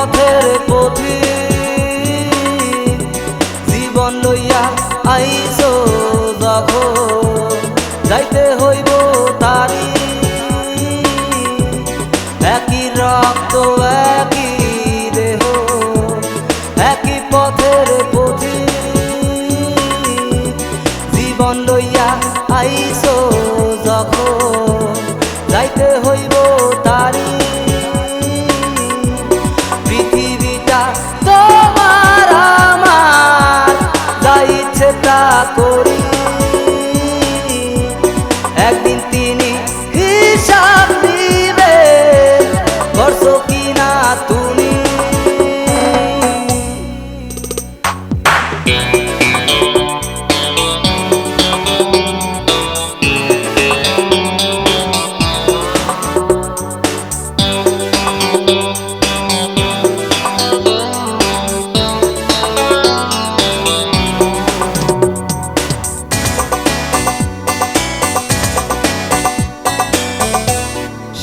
পথের পথি জীবন লইয়া আইস দেখো, যাইতে হইব তারি। একই রক্ত, একই দেহ, একই পথের পথি জীবন লইয়া আইস দেখো করছ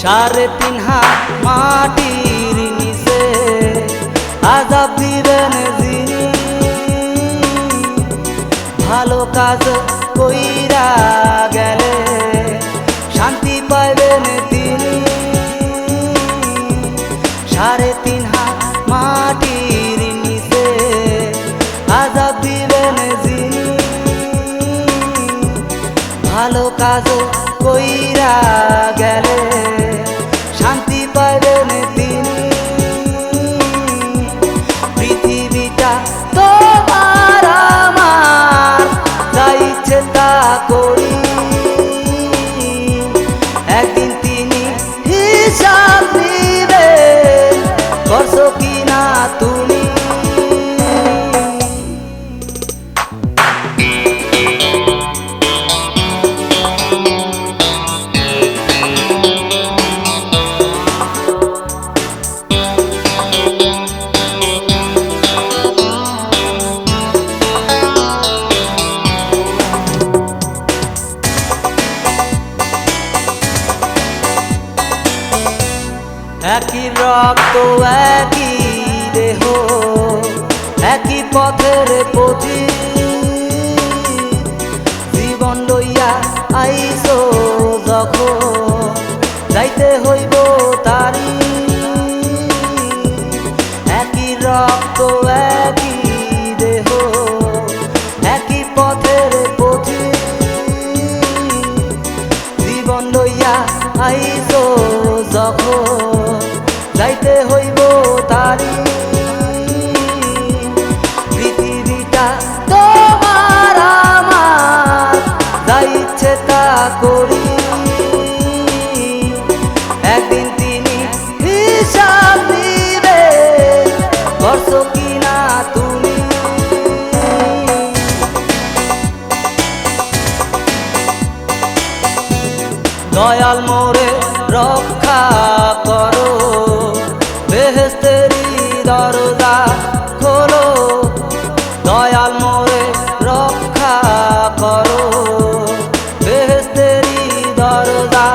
সাড়ে তিন হাত মাটির নিচে আজাব দিবেন যিনি। ভালো কাজ কইরা গেলে শান্তি পাইবেন তিনি। সাড়ে তিন হাত মাটির নিচে আজাব দিবেন যিনি। ভালো কাজ কইরা গেলে একই রক্ত, একই দেহ, একই পথের পথি জীবন লইয়া আইসো যখন, যাইতে হইব তারি। একই রক্ত, একই দেহ, একই পথের পথি জীবন লইয়া আইসো যখন যাইতে হইব তারি। পৃথিবীটা তোমার, আমার, যা তা করি। একদিন তিনি হিসাব দিবে করছ কিনা তুমি। দয়াল মোরে রক্ষা করো। দরজা খোলো দয়াল মোরে রক্ষা করো। বেহেস্তেরি দরজা